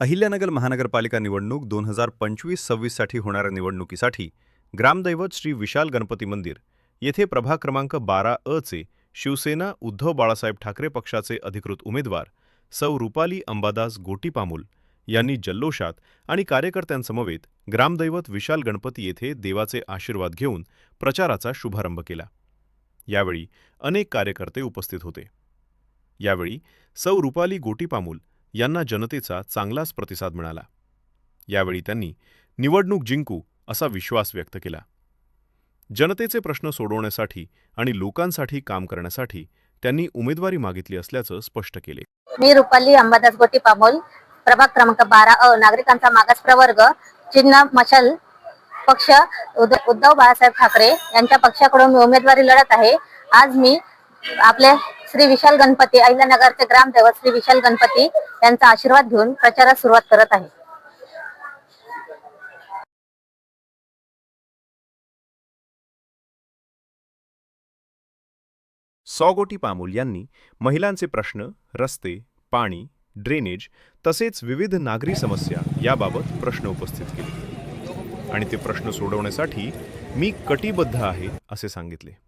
अहिल्यानगर महानगरपालिका निवडणूक दोन हजार पंचवीस सव्वीससाठी होणाऱ्या निवडणुकीसाठी ग्रामदैवत श्री विशाल गणपती मंदिर येथे प्रभाग क्रमांक बारा अ चे शिवसेना उद्धव बाळासाहेब ठाकरे पक्षाचे अधिकृत उमेदवार सौ रुपाली अंबादास गोटीपामूल यांनी जल्लोषात आणि कार्यकर्त्यांसमवेत ग्रामदैवत विशाल गणपती येथे देवाचे आशीर्वाद घेऊन प्रचाराचा शुभारंभ केला. यावेळी अनेक कार्यकर्ते उपस्थित होते. यावेळी सौ रुपाली गोटीपामूल यांना जनतेचा चांगलाच प्रतिसाद मिळाला. यावेळी त्यांनी निवडणूक जिंकू असा विश्वास व्यक्त केला. जनतेचे प्रश्न सोडवण्यासाठी आणि लोकांसाठी काम करण्यासाठी त्यांनी उमेदवारी मागितली असल्याचं स्पष्ट केले. मी रुपाली अंबादास गोटी पामोल प्रभाग क्रमांक बारा अ नागरिकांचा मागास प्रवर्ग चिन्ह मशाल पक्ष उद्धव बाळासाहेब ठाकरे यांच्या पक्षाकडून मी उमेदवारी लढत आहे. आज मी आपले श्री विशाल गणपती अहिल्यानगरचे ग्रामदैवत श्री विशाल गणपती यांचा आशीर्वाद घेऊन प्रचारास सुरुवात करत आहे. सौगोटी पामोल यांनी महिलांचे प्रश्न रस्ते पाणी ड्रेनेज तसेच विविध नागरी समस्या याबाबत प्रश्न उपस्थित केले. आणि ते प्रश्न सोडवण्यासाठी मी कटिबद्ध आहे असे सांगितले.